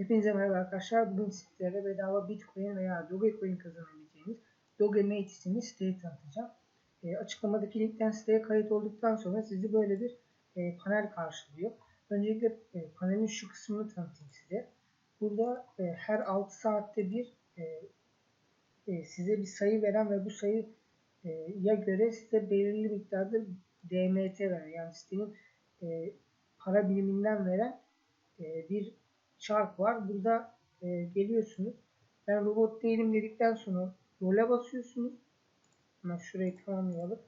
Hepinize merhaba arkadaşlar. Bugün sizlere bedava Bitcoin veya Dogecoin kazanabileceğiniz Dogemate isimli siteyi tanıtacağım. E, açıklamadaki linkten siteye kayıt olduktan sonra sizi böyle bir e, panel karşılıyor. Öncelikle e, panelin şu kısmını tanıtayım size. Burada e, her 6 saatte bir e, e, size bir sayı veren ve bu sayı e, ya göre size belirli miktarda DMT veren yani sitenin e, para biriminden veren e, bir çark var. Burada e, geliyorsunuz. Ben robot değilim dedikten sonra role basıyorsunuz. Hemen şurayı tamamlayalım.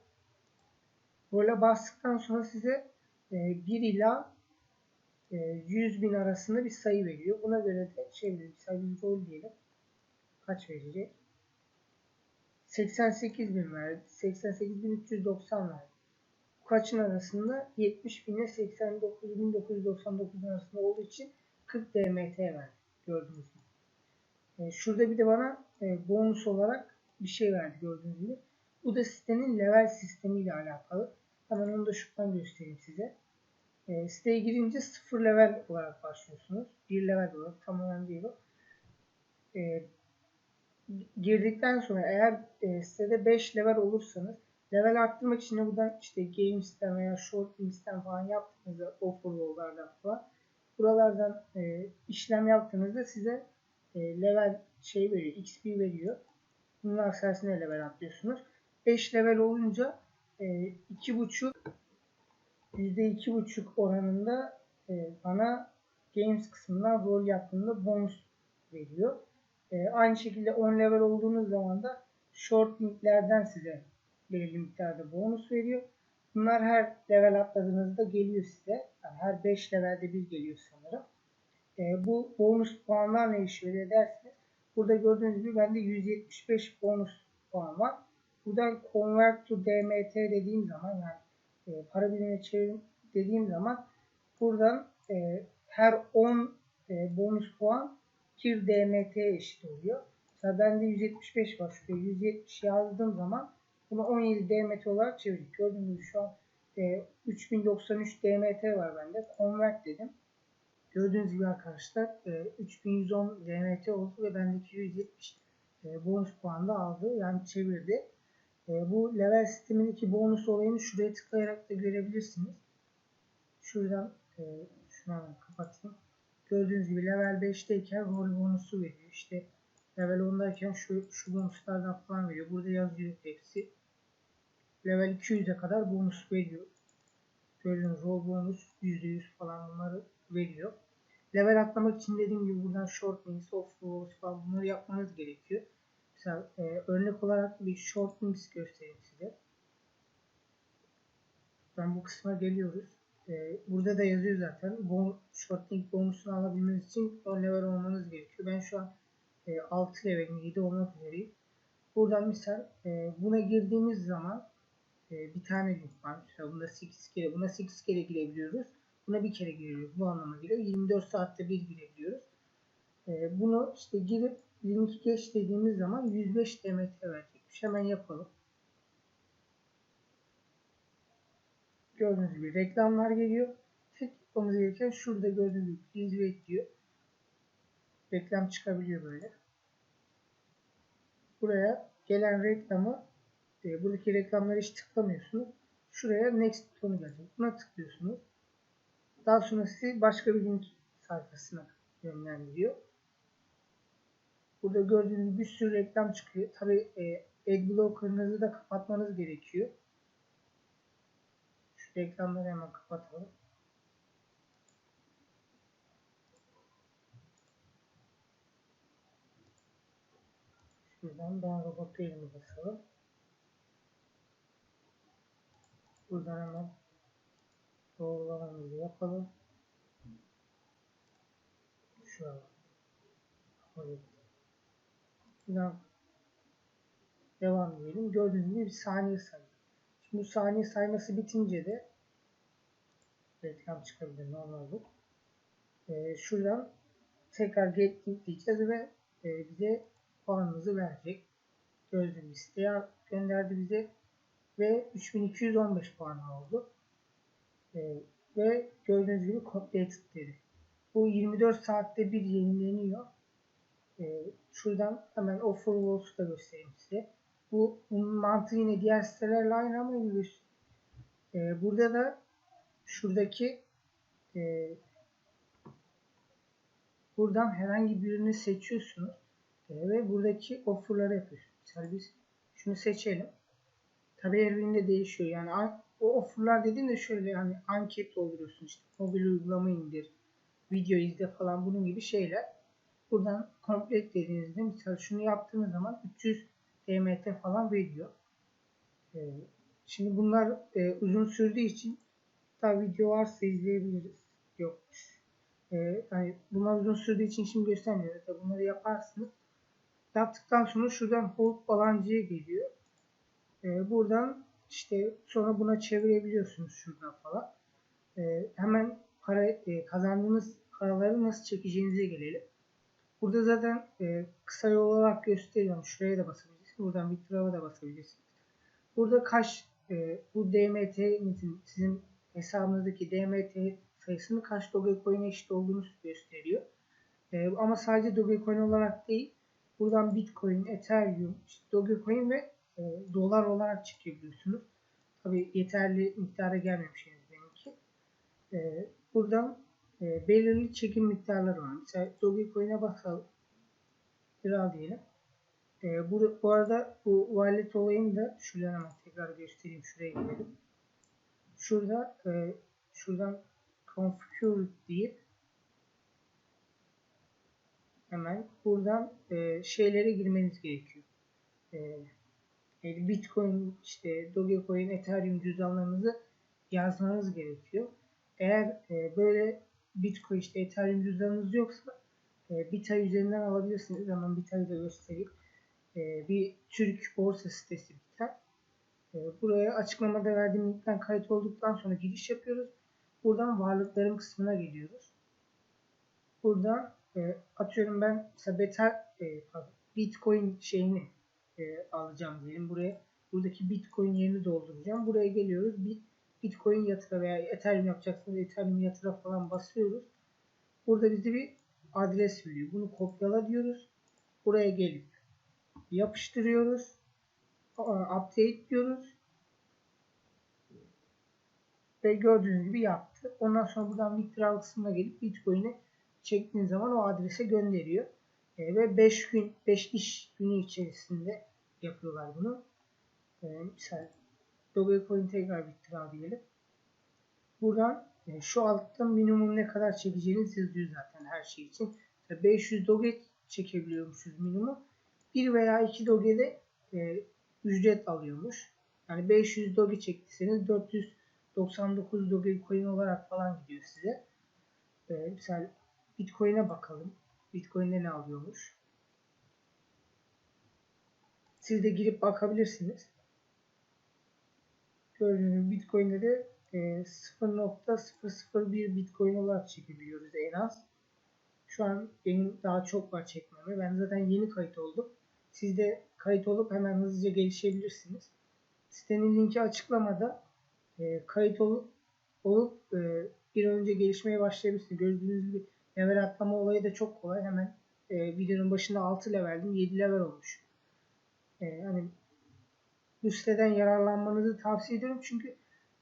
Role bastıktan sonra size e, 1 ila e, 100 bin arasında bir sayı veriyor. Buna göre de şey bir sayı rol diyelim. Kaç verecek? 88 bin verdi. 88 bin 390 verdi. Bu kaçın arasında? 70 bin ile 89 bin 999 arasında olduğu için 40 DMT verdi. Gördüğünüz gibi. E, şurada bir de bana e, bonus olarak bir şey verdi gördüğünüz gibi. Bu da sitenin level sistemiyle alakalı. Hemen onu da şuradan göstereyim size. E, siteye girince 0 level olarak başlıyorsunuz. 1 level olarak tamamen değil o. E, girdikten sonra eğer e, sitede 5 level olursanız level arttırmak için de buradan işte Games'ten veya Shortlink'ten falan yaptığınızda offer'lardan falan buralardan e, işlem yaptığınızda size e, level şey veriyor, XP veriyor. Bunlar sayesinde level atlıyorsunuz. 5 level olunca e, 2.5 %2.5 oranında e, bana Games kısmından rol yaptığında bonus veriyor. E, aynı şekilde 10 level olduğunuz zaman da short linklerden size belirli miktarda bonus veriyor. Bunlar her level atladığınızda geliyor size. Yani her 5 levelde bir geliyor sanırım. E, bu bonus puanlar ne işe yarıyor derseniz burada gördüğünüz gibi bende 175 bonus puan var. Buradan convert to DMT dediğim zaman yani e, para birimine çevir dediğim zaman buradan e, her 10 e, bonus puan 1 DMT eşit oluyor. Mesela bende 175 var. Şuraya 170 yazdığım zaman bunu 17 DMT olarak çevirdik. Gördüğünüz gibi şu an e, 3093 DMT var bende. Convert dedim. Gördüğünüz gibi arkadaşlar e, 3110 DMT oldu ve bendeki 170 e, bonus puan da aldı. Yani çevirdi. E, bu level sistemindeki bonus olayını şuraya tıklayarak da görebilirsiniz. Şuradan e, şunu kapatayım. Gördüğünüz gibi level 5'teyken rol bonusu veriyor. İşte level 10'dayken şu, şu bonuslardan falan veriyor. Burada yazıyor hepsi. Level 200'e kadar bonus veriyor. Gördüğünüz rol bonus %100 falan bunları veriyor. Level atlamak için dediğim gibi buradan short links, off rolls falan bunları yapmanız gerekiyor. Mesela e, örnek olarak bir short links göstereyim size. Ben bu kısma geliyoruz. E, burada da yazıyor zaten. Bu short link bonusunu alabilmeniz için 10 level olmanız gerekiyor. Ben şu an e, 6 levelim 7 olmak üzereyim. Buradan misal e, buna girdiğimiz zaman e, bir tane link var. Mesela bunda 8 kere, buna 8 kere girebiliyoruz. Buna bir kere giriyoruz. Bu anlama geliyor. 24 saatte bir girebiliyoruz. E, bunu işte girip linki geç dediğimiz zaman 105 DMT verecekmiş. Hemen yapalım. Gördüğünüz gibi reklamlar geliyor. Tek yapmamız gereken şurada gördüğünüz gibi please wait diyor. Reklam çıkabiliyor böyle. Buraya gelen reklamı e, buradaki reklamları hiç tıklamıyorsunuz. Şuraya next butonu gelecek. Buna tıklıyorsunuz. Daha sonra sizi başka bir link sayfasına yönlendiriyor. Burada gördüğünüz bir sürü reklam çıkıyor. Tabi e, adblocker'ınızı da kapatmanız gerekiyor. Şu reklamları hemen kapatalım. Şuradan ben robot elimi basalım. Buradan hemen doğrulamamızı yapalım. Şu an. Buradan devam diyelim. Gördüğünüz gibi bir saniye sayıyor. Şimdi bu saniye sayması bitince de reklam çıkabilir normal bu. Ee, şuradan tekrar get diyeceğiz ve e, bize puanımızı verecek. Gördüğünüz listeye gönderdi bize ve 3215 puan oldu. Ee, ve gördüğünüz gibi complete dedi. Bu 24 saatte bir yenileniyor. Ee, şuradan hemen offer walls'u da göstereyim size. Bu mantığı yine diğer sitelerle aynı ama göstereyim. Ee, burada da şuradaki e, buradan herhangi birini seçiyorsunuz e, ve buradaki offerları yapıyorsunuz. Mesela biz şunu seçelim. Tabi her birinde değişiyor. Yani an- o offerlar dediğimde şöyle yani anket dolduruyorsun işte mobil uygulama indir, video izle falan bunun gibi şeyler. Buradan komplet dediğinizde mesela şunu yaptığınız zaman 300 DMT falan veriyor. Ee, şimdi bunlar e, uzun sürdüğü için daha video varsa izleyebiliriz. Yokmuş. Ee, yani bunlar uzun sürdüğü için şimdi göstermiyorum. Tabii bunları yaparsınız. Yaptıktan sonra şuradan hold balancıya geliyor. Ee, buradan işte sonra buna çevirebiliyorsunuz şuradan falan. Ee, hemen para e, kazandığınız paraları nasıl çekeceğinize gelelim. Burada zaten e, kısa yol olarak gösteriyorum. Şuraya da basabilirsiniz. Buradan Withdraw'a da basabilirsiniz. Burada kaç e, bu DMT'nizin sizin hesabınızdaki DMT sayısının kaç Dogecoin'e eşit olduğunu gösteriyor. E, ama sadece Dogecoin olarak değil, buradan Bitcoin, Ethereum, Dogecoin ve e, dolar olarak çekebiliyorsunuz. Tabi yeterli miktara gelmemiş henüz benimki. E, buradan e, belirli çekim miktarları var. Mesela Dogecoin'e basalım. Lira diyelim. E, bu, bu arada bu wallet olayını da şuradan hemen tekrar göstereyim. Şuraya gidelim. Şurada e, şuradan configure deyip hemen buradan e, şeylere girmeniz gerekiyor. E, Bitcoin, işte Dogecoin, Ethereum cüzdanlarınızı yazmanız gerekiyor. Eğer e, böyle Bitcoin, işte Ethereum cüzdanınız yoksa e, Bitay üzerinden alabilirsiniz. Hemen Bitay'ı da göstereyim. E, bir Türk borsa sitesi Bitay. E, buraya açıklamada verdiğim linkten kayıt olduktan sonra giriş yapıyoruz. Buradan varlıklarım kısmına geliyoruz. Buradan e, atıyorum ben mesela beter, e, Bitcoin şeyini e, alacağım diyelim. Buraya buradaki Bitcoin yerini dolduracağım. Buraya geliyoruz. Bit, Bitcoin yatıra veya Ethereum yapacaksınız. Ethereum yatıra falan basıyoruz. Burada bize bir adres veriyor. Bunu kopyala diyoruz. Buraya gelip yapıştırıyoruz. Update diyoruz. Ve gördüğünüz gibi yaptı. Ondan sonra buradan withdraw kısmına gelip Bitcoin'i çektiğiniz zaman o adrese gönderiyor. E, ve 5 gün, 5 iş günü içerisinde yapıyorlar bunu. E, mesela Dogecoin tekrar withdraw diyelim. Buradan e, şu altta minimum ne kadar çekeceğiniz yazıyor zaten her şey için. Mesela 500 Doge çekebiliyormuşuz minimum. 1 veya 2 Doge'de e, ücret alıyormuş. Yani 500 Doge çektiyseniz 499 Dogecoin olarak falan gidiyor size. E, mesela Bitcoin'e bakalım. Bitcoin'de ne alıyormuş? Siz de girip bakabilirsiniz. Gördüğünüz Bitcoin'de de e, 0.001 Bitcoin olarak çekebiliyoruz en az. Şu an benim daha çok var çekmeme. Ben zaten yeni kayıt oldum. Siz de kayıt olup hemen hızlıca gelişebilirsiniz. Sitenin linki açıklamada. E, kayıt olup olup e, bir önce gelişmeye başlayabilirsiniz. Gördüğünüz gibi level atlama olayı da çok kolay. Hemen e, videonun başında 6 leveldim. 7 level olmuş. E, hani bu siteden yararlanmanızı tavsiye ediyorum. Çünkü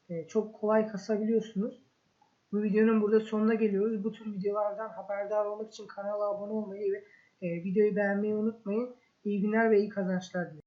e, çok kolay kasabiliyorsunuz. Bu videonun burada sonuna geliyoruz. Bu tür videolardan haberdar olmak için kanala abone olmayı ve e, videoyu beğenmeyi unutmayın. İyi günler ve iyi kazançlar diliyorum.